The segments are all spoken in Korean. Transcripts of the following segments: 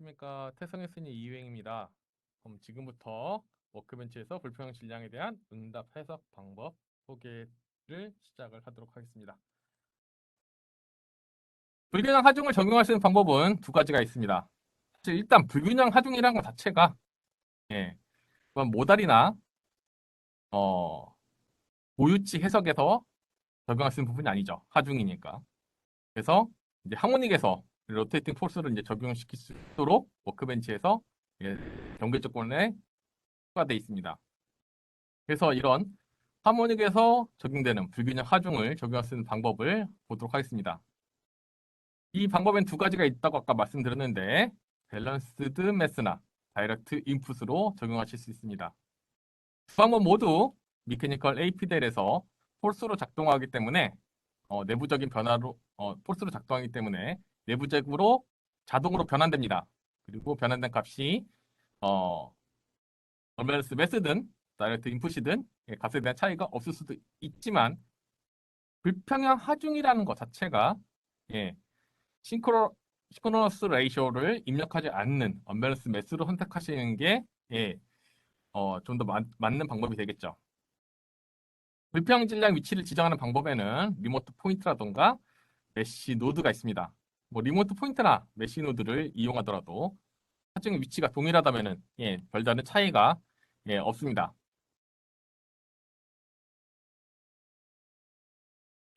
안녕하십니까. 태성의 순위 이유행입니다. 그럼 지금부터 워크벤치에서 불평형 질량에 대한 응답 해석 방법 소개를 시작을 하도록 하겠습니다. 불균형 하중을 적용할 수 있는 방법은 두 가지가 있습니다. 사실 일단 불균형 하중이라는 것 자체가 예, 모달이나 어, 보유치 해석에서 적용할 수 있는 부분이 아니죠. 하중이니까. 그래서 이제 하모닉에서 로테이팅 포스를 이제 적용시킬 수 있도록 워크벤치에서 예, 경계 조건에 추가되어 있습니다. 그래서 이런 하모닉에서 적용되는 불균형 하중을 적용할 수 있는 방법을 보도록 하겠습니다. 이 방법엔 두 가지가 있다고 아까 말씀드렸는데 밸런스드 매스나 다이렉트 인풋으로 적용하실 수 있습니다. 두 방법 모두 미케니컬 AP델에서 폴스로 작동하기 때문에 어, 내부적인 변화로 어, 폴스로 작동하기 때문에 내부적으로 자동으로 변환됩니다. 그리고 변환된 값이 어, 얼멜스 매스든 다이렉트 인풋이든 예, 값에 대한 차이가 없을 수도 있지만 불평형 하중이라는 것 자체가 예, 싱크로 시크로너스 레이쇼를 입력하지 않는 언밸런스 매스로 선택하시는 게 예, 어, 좀 더 맞는 방법이 되겠죠. 불평 질량 위치를 지정하는 방법에는 리모트 포인트라던가 메시 노드가 있습니다. 뭐 리모트 포인트나 메시 노드를 이용하더라도 하중의 위치가 동일하다면은 예, 별다른 차이가 예, 없습니다.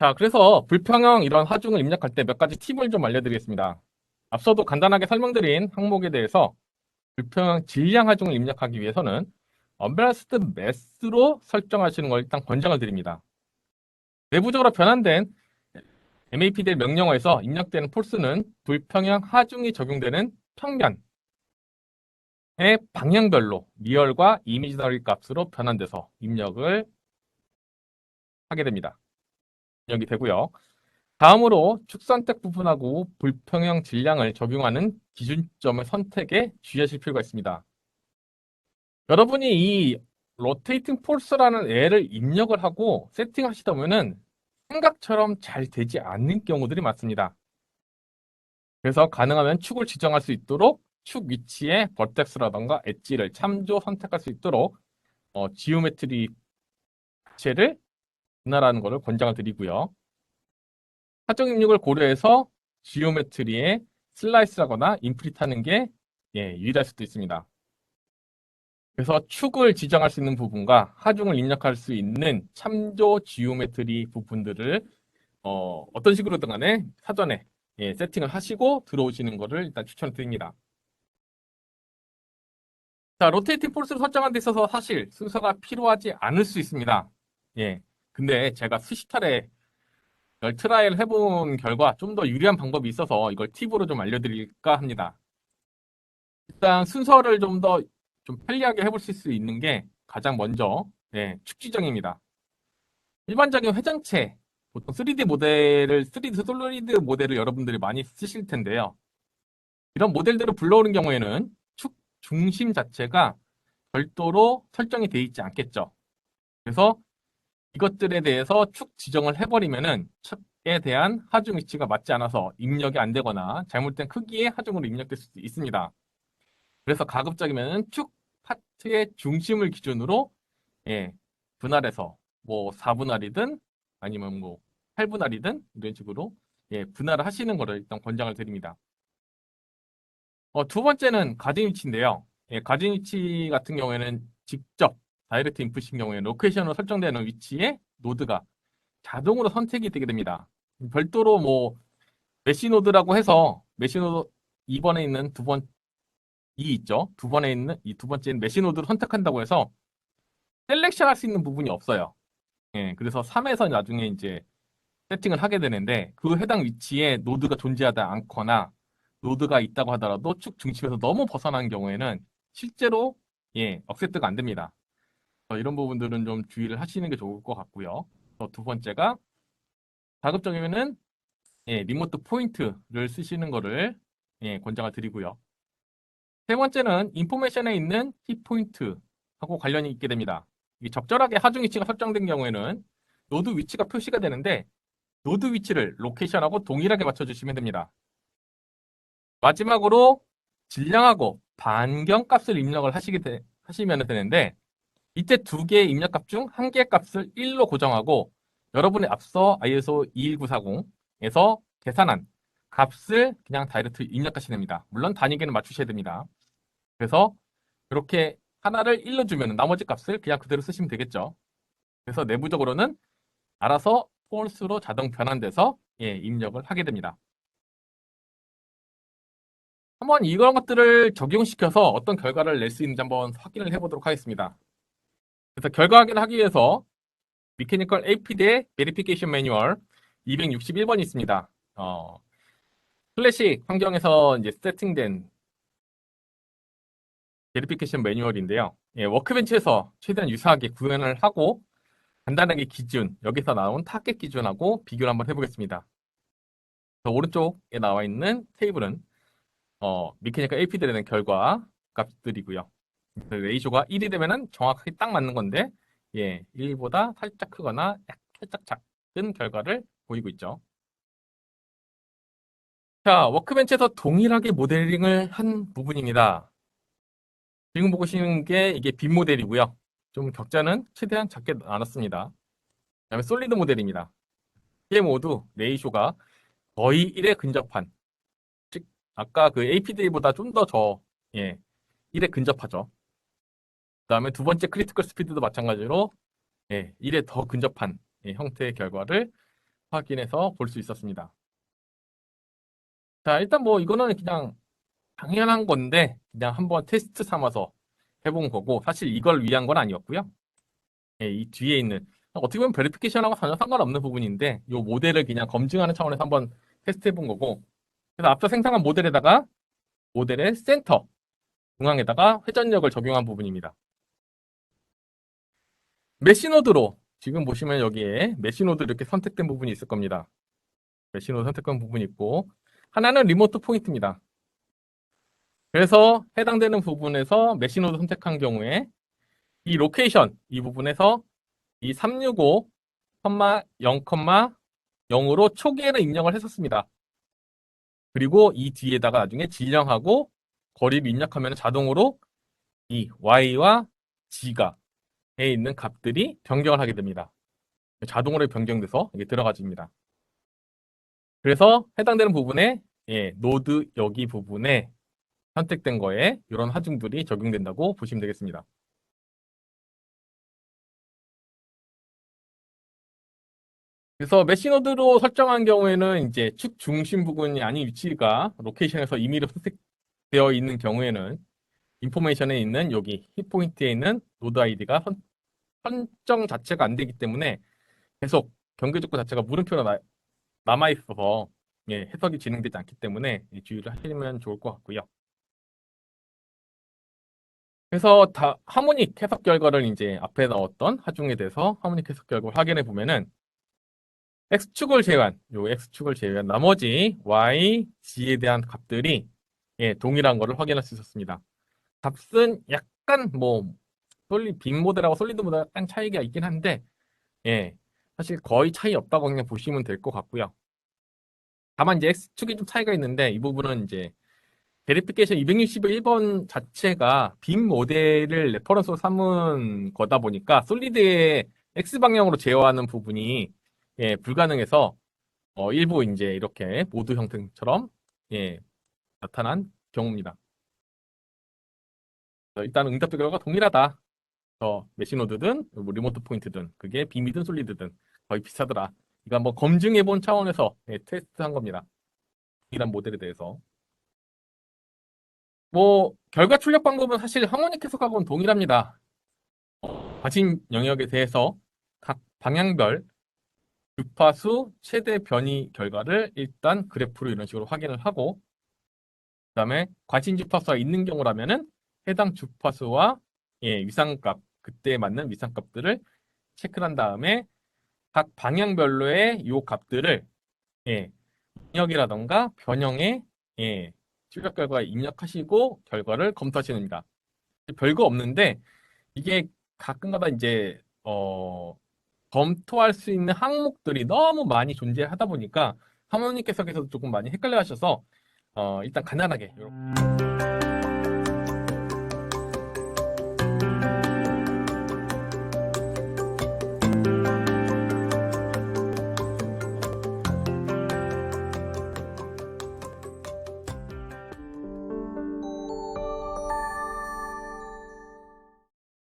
자, 그래서 불평형 이런 하중을 입력할 때 몇 가지 팁을 좀 알려드리겠습니다. 앞서도 간단하게 설명드린 항목에 대해서 불평형 질량 하중을 입력하기 위해서는 언밸런스드 매스로 설정하시는 걸 일단 권장을 드립니다. 내부적으로 변환된 MAPD 명령어에서 입력되는 폴스는 불평형 하중이 적용되는 평면의 방향별로 리얼과 이미지너리 값으로 변환돼서 입력을 하게 됩니다. 입력이 되고요. 다음으로 축 선택 부분하고 불평형 질량을 적용하는 기준점을 선택에 주의하실 필요가 있습니다. 여러분이 이 로테이팅 폴스라는 애를 입력을 하고 세팅하시다 보면은 생각처럼 잘 되지 않는 경우들이 많습니다. 그래서 가능하면 축을 지정할 수 있도록 축 위치에 버텍스라던가 엣지를 참조 선택할 수 있도록 어, 지오메트리 자체를 분할하는 것을 권장을 드리고요. 사정 입력을 고려해서 지오메트리에 슬라이스하거나 인프릿하는 게 예, 유리할 수도 있습니다. 그래서 축을 지정할 수 있는 부분과 하중을 입력할 수 있는 참조 지오메트리 부분들을 어, 떤 식으로든 간에 사전에 예, 세팅을 하시고 들어오시는 것을 일단 추천드립니다. 자, 로테이팅 폴스를 설정한 데 있어서 사실 순서가 필요하지 않을 수 있습니다. 예. 근데 제가 수십 차례 트라이를 해본 결과 좀 더 유리한 방법이 있어서 이걸 팁으로 좀 알려드릴까 합니다. 일단 순서를 좀 더 좀 편리하게 해보실 수 있는 게 가장 먼저 네, 축지정입니다. 일반적인 회전체, 보통 3D 모델을, 3D 솔리드 모델을 여러분들이 많이 쓰실 텐데요. 이런 모델들을 불러오는 경우에는 축 중심 자체가 별도로 설정이 되어 있지 않겠죠. 그래서 이것들에 대해서 축 지정을 해버리면은 축에 대한 하중 위치가 맞지 않아서 입력이 안 되거나 잘못된 크기의 하중으로 입력될 수도 있습니다. 그래서 가급적이면 축 파트의 중심을 기준으로 예, 분할해서 뭐 4분할이든 아니면 뭐 8분할이든 이런 식으로 예, 분할을 하시는 것을 일단 권장을 드립니다. 어, 두 번째는 가진 위치인데요. 예, 가진 위치 같은 경우에는 직접 다이렉트 인풋인 경우에 로케이션으로 설정되는 위치에 노드가 자동으로 선택이 되게 됩니다. 별도로 뭐 메시 노드라고 해서 메시 노드 2번에 있는 두 번 이 있죠. 두 번에 있는 이 두 번째는 메시 노드를 선택한다고 해서 셀렉션 할 수 있는 부분이 없어요. 예, 그래서 3에서 나중에 이제 세팅을 하게 되는데 그 해당 위치에 노드가 존재하지 않거나 노드가 있다고 하더라도 축 중심에서 너무 벗어난 경우에는 실제로 예, 억세트가 안 됩니다. 이런 부분들은 좀 주의를 하시는 게 좋을 것 같고요. 두 번째가 가급적이면은 예, 리모트 포인트를 쓰시는 거를 예, 권장을 드리고요. 세 번째는 인포메이션에 있는 키포인트하고 관련이 있게 됩니다. 적절하게 하중 위치가 설정된 경우에는 노드 위치가 표시가 되는데 노드 위치를 로케이션하고 동일하게 맞춰주시면 됩니다. 마지막으로 질량하고 반경값을 입력을 하시게 되, 하시면 되는데 이때 두 개의 입력값 중 한 개의 값을 1로 고정하고 여러분이 앞서 ISO 21940에서 계산한 값을 그냥 다이렉트 입력하시면 됩니다. 물론 단위계는 맞추셔야 됩니다. 그래서 이렇게 하나를 1로 주면 나머지 값을 그냥 그대로 쓰시면 되겠죠. 그래서 내부적으로는 알아서 false로 자동 변환돼서 예, 입력을 하게 됩니다. 한번 이런 것들을 적용시켜서 어떤 결과를 낼 수 있는지 한번 확인을 해보도록 하겠습니다. 그래서 결과 확인을 하기 위해서 미케니컬 APD의 베리피케이션 매뉴얼 261번이 있습니다. 어, 클래식 환경에서 이제 세팅된 베리피케이션 매뉴얼인데요. 예, 워크벤치에서 최대한 유사하게 구현을 하고 간단하게 기준, 여기서 나온 타겟 기준하고 비교를 한번 해보겠습니다. 오른쪽에 나와 있는 테이블은 어, 미케니컬 APD에 대한 결과 값들이고요. 레이쇼가 1이 되면은 정확하게 딱 맞는 건데, 예, 1보다 살짝 크거나 약- 살짝 작은 결과를 보이고 있죠. 자, 워크벤치에서 동일하게 모델링을 한 부분입니다. 지금 보시는 게 이게 빈 모델이고요. 좀 격자는 최대한 작게 나눴습니다. 그 다음에 솔리드 모델입니다. 이게 모두 레이쇼가 거의 1에 근접한, 즉 아까 그 APD보다 좀 더 저, 예, 1에 근접하죠. 그 다음에 두 번째 크리티컬 스피드도 마찬가지로 예, 1에 더 근접한 예, 형태의 결과를 확인해서 볼 수 있었습니다. 자, 일단 뭐 이거는 그냥 당연한 건데 그냥 한번 테스트 삼아서 해본 거고 사실 이걸 위한 건 아니었고요. 예, 이 뒤에 있는 어떻게 보면 베리피케이션하고 전혀 상관없는 부분인데 이 모델을 그냥 검증하는 차원에서 한번 테스트 해 본 거고 그래서 앞서 생성한 모델에다가 모델의 센터 중앙에다가 회전력을 적용한 부분입니다. 메시노드로 지금 보시면 여기에 메시노드 이렇게 선택된 부분이 있을 겁니다. 메시노드 선택한 부분이 있고 하나는 리모트 포인트입니다. 그래서 해당되는 부분에서 메시노드 선택한 경우에 이 로케이션 이 부분에서 이 365, 0,0으로 초기에는 입력을 했었습니다. 그리고 이 뒤에다가 나중에 질량하고 거리를 입력하면 자동으로 이 y와 g가 에 있는 값들이 변경을 하게 됩니다. 자동으로 변경돼서 이게 들어가집니다. 그래서 해당되는 부분에 예, 노드 여기 부분에 선택된 거에 이런 하중들이 적용된다고 보시면 되겠습니다. 그래서 메시노드로 설정한 경우에는 이제 축 중심 부분이 아닌 위치가 로케이션에서 임의로 선택되어 있는 경우에는 인포메이션에 있는 여기 힙 포인트에 있는 노드 아이디가 선, 설정 자체가 안 되기 때문에 계속 경계 조건 자체가 물음표로 나, 남아 있어서 예, 해석이 진행되지 않기 때문에 예, 주의를 하시면 좋을 것 같고요. 그래서 다 하모닉 해석 결과를 이제 앞에 나왔던 하중에 대해서 하모닉 해석 결과를 확인해 보면은 x축을 제외한 요 x축을 제외한 나머지 y, g에 대한 값들이 예, 동일한 거를 확인할 수 있었습니다. 값은 약간 뭐 솔리 빅 모델하고 솔리드 모델 약간 차이가 있긴 한데 예, 사실 거의 차이 없다고 그냥 보시면 될 것 같고요. 다만 이제 x축이 좀 차이가 있는데 이 부분은 이제 베리피케이션 261번 자체가 빔 모델을 레퍼런스로 삼은 거다 보니까 솔리드의 X 방향으로 제어하는 부분이 예, 불가능해서 어, 일부 이제 이렇게 모드 형태처럼 예, 나타난 경우입니다. 어, 일단 응답 결과가 동일하다. 저 메시노드든 뭐 리모트 포인트든 그게 빔이든 솔리드든 거의 비슷하더라. 이거 한번 검증해 본 차원에서 예, 테스트한 겁니다. 이란 모델에 대해서. 뭐 결과 출력 방법은 사실 하모닉 해석하고는 동일합니다. 과진 영역에 대해서 각 방향별 주파수 최대 변이 결과를 일단 그래프로 이런 식으로 확인을 하고 그 다음에 과진 주파수가 있는 경우라면은 해당 주파수와 예, 위상값 그때에 맞는 위상값들을 체크를 한 다음에 각 방향별로의 요 값들을 예, 입력이라던가 변형에 예, 출력 결과 입력하시고 결과를 검토하시는 겁니다. 별거 없는데 이게 가끔가다 이제 어, 검토할 수 있는 항목들이 너무 많이 존재하다 보니까 하모닉 해석에서도 조금 많이 헷갈려 하셔서 어, 일단 간단하게 이렇게